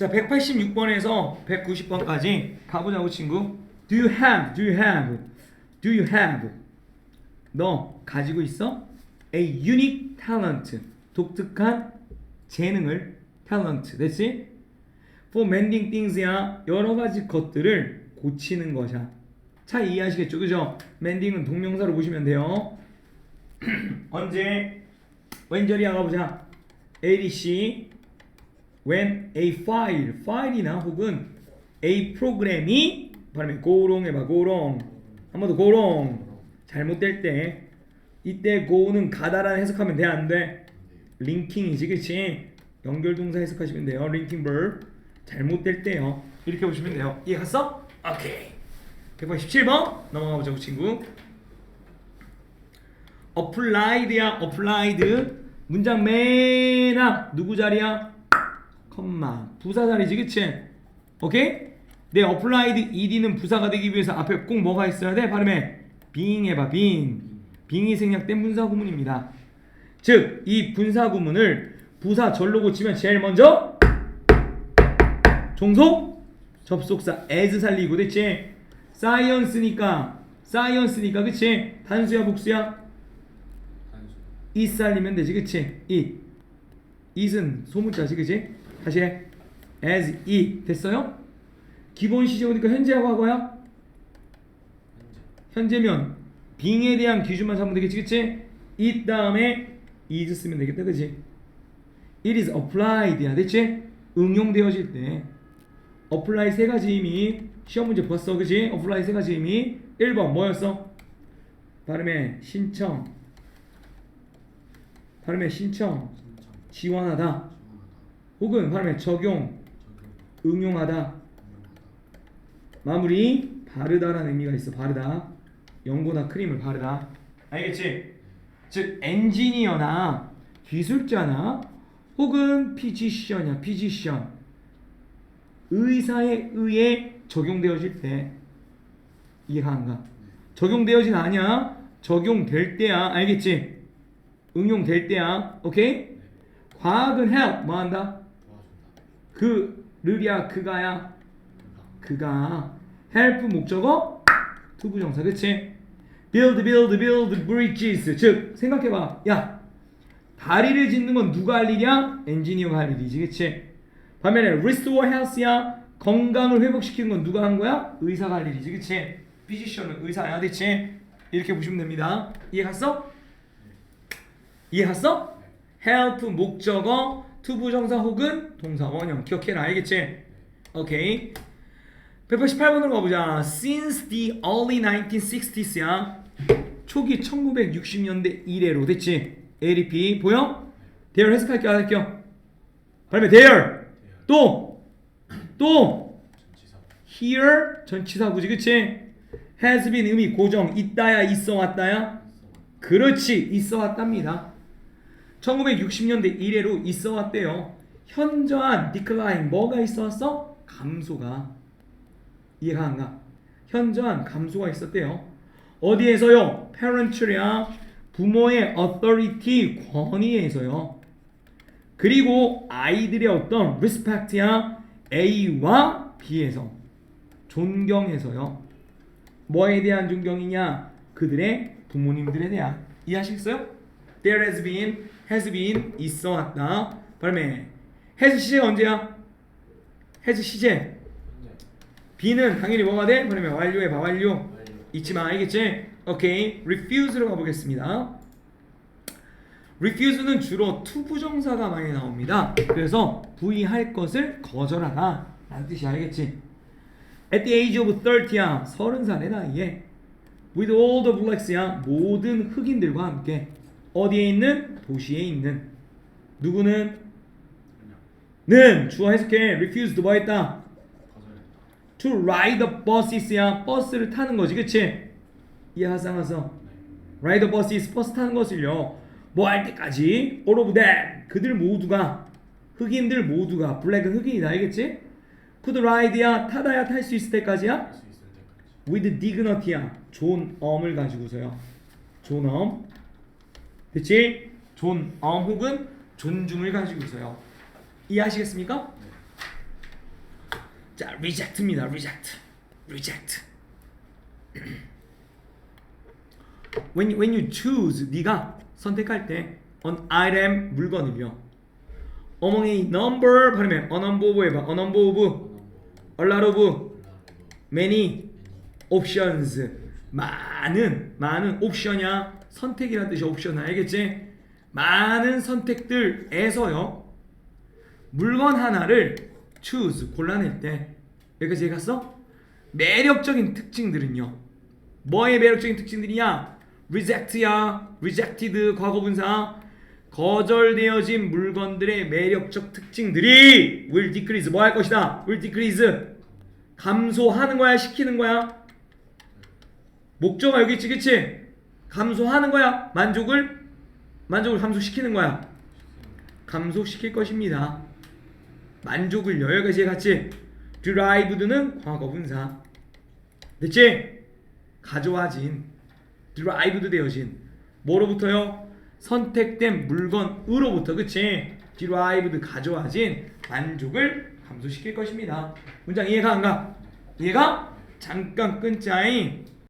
자, 186번에서 190번까지 가보자고 친구. Do you have? Do you have? Do you have? 너 가지고 있어? A unique talent. 독특한 재능을 talent. 됐지? For mending things야 여러 가지 것들을 고치는 것이야. 차 이해하시겠죠? 그죠? mending은 동명사로 보시면 돼요. 언제 왼절이야 가보자. ADC when a file, 파일이나 혹은 a 프로그램이 발음해 고롱 해봐 고롱. 한 번 더 고롱. 잘못될 때 이때 go는 가다라는 해석하면 돼 안 돼? 링킹이지 그치? 연결동사 해석하시면 돼요. 링킹 verb 잘못될 때요. 이렇게 보시면 돼요. 이해 갔어? 오케이. 187번 넘어가 보자고 친구. Applied야 applied. 문장 맨 앞. 누구 자리야? 컴마 부사 자리지 그치? 오케이? 내 applied ed는 부사가 되기 위해서 앞에 꼭 뭐가 있어야 돼? 발음해 being 해봐 being being이 생략된 분사 구문입니다 즉 이 분사 구문을 부사 절로 고치면 제일 먼저 종속 접속사 as 살리고 됐지? science니까 science니까 그치? 단수야 복수야? 단수 it 살리면 되지 그치? it it은 소문자지 그치? 다시 해 as it 됐어요? 기본 시제 오니까 현재하고 과거야? 현재 현재면 빙에 대한 기준만 잡으면 되겠지 그치? it 다음에 is 쓰면 되겠다 그치? it is applied야 됐지? 응용되어질 때 apply 세 가지 의미 시험 문제 봤어 그치? apply 세 가지 의미 1번 뭐였어? 발음에 신청 발음에 신청 지원하다 혹은 발음에 적용 응용하다. 마무리. 바르다라는 의미가 있어. 바르다. 연고나 크림을 바르다. 알겠지? 즉 엔지니어나 기술자나 혹은 피지션이야 피지션. 의사에 의해 적용되어질 때. 이해가는가? 적용되어진 아니야. 적용될 때야. 알겠지? 응용될 때야. 오케이? 네 과학은 help. 뭐 한다? 도와준다 그르야 그가야 그가 help 목적어 투부정사 그치? build build build 즉 생각해봐 야 다리를 짓는 건 누가 할 일이야? 엔지니어가 할 일이지 그치? 반면에 restore health야 건강을 회복시키는 건 누가 한 거야? 의사가 할 일이지 그치? 피지션은 의사야 그치? 이렇게 보시면 됩니다 이해 갔어? 이해 갔어? help 목적어 투부 정사 혹은 동사 원형 기억해라 알겠지? 오케이 188번으로 가보자 Since the early 1960s야 초기 1960년대 이래로 됐지? ADP 보여? there 해석할게요 안 할게요? 발음해 there 또! 또! 전치사 here 전치사 구지 그치? has been 의미 고정 있다야 있어 왔다야? 그렇지 있어 왔답니다 1960년대 이래로 있어 왔대요 현저한 decline 뭐가 있어 왔어? 감소가 이해가 안 가? 현저한 감소가 있었대요 어디에서요? parentria 부모의 authority 권위에서요 그리고 아이들의 어떤 respect야 A와 B에서 존경에서요 뭐에 대한 존경이냐? 그들의 부모님들에 대한 이해하시겠어요? There has been, has been 있어 왔다. 발음해. has 시제가 언제야? has 시제. B는 당연히 뭐가 돼? 발음해. 완료해 봐. 완료. 마. 알겠지? 오케이. refuse로 가보겠습니다. refuse는 주로 투부정사가 많이 나옵니다. 그래서 부의할 것을 거절하다 라는 뜻이 알겠지? At the age of 30야. 30살의 나이에 with all the blacks야. 모든 흑인들과 함께 어디에 있는? 도시에 있는 누구는? 는 주어 해석해. refused 뭐 했다? to ride the buses야. 버스를 타는 거지. 그치? 이해하상하서 네 ride the buses 버스 타는 것을요 뭐 할 때까지 all of them 그들 모두가 흑인들 모두가 블랙은 흑인이다 알겠지? could ride야 타다야 탈 수 있을 때까지야 with dignity야 존 엄을 가지고서요 존엄 그치? 존엄 혹은 존중을 가지고서요 이해하시겠습니까? 네 자, reject입니다. reject. reject. when when you choose 네가 선택할 때 an item 물건을요. among a number 발음해. a number of 해봐. a number of a lot of many options 많은 많은 옵션이야. 선택이라는 뜻이 옵션 알겠지? 많은 선택들에서요 물건 하나를 choose 골라낼 때 여기까지 갔어? 매력적인 특징들은요 뭐의 매력적인 특징들이냐? reject야 rejected 과거분사. 거절되어진 물건들의 매력적 특징들이 will decrease. 뭐 할 것이다? will decrease. 감소하는 거야? 시키는 거야 목적어 여기 있지 그치? 감소하는 거야. 만족을 만족을 감소시키는 거야. 감소시킬 것입니다. 만족을 여기까지 같이. derived는 과거 분사. 됐지? 가져와진. derived 되어진. 뭐로부터요? 선택된 물건으로부터 그치? derived 가져와진 만족을 감소시킬 것입니다. 문장 이해가 안 가? 이해가? 잠깐 끊자잉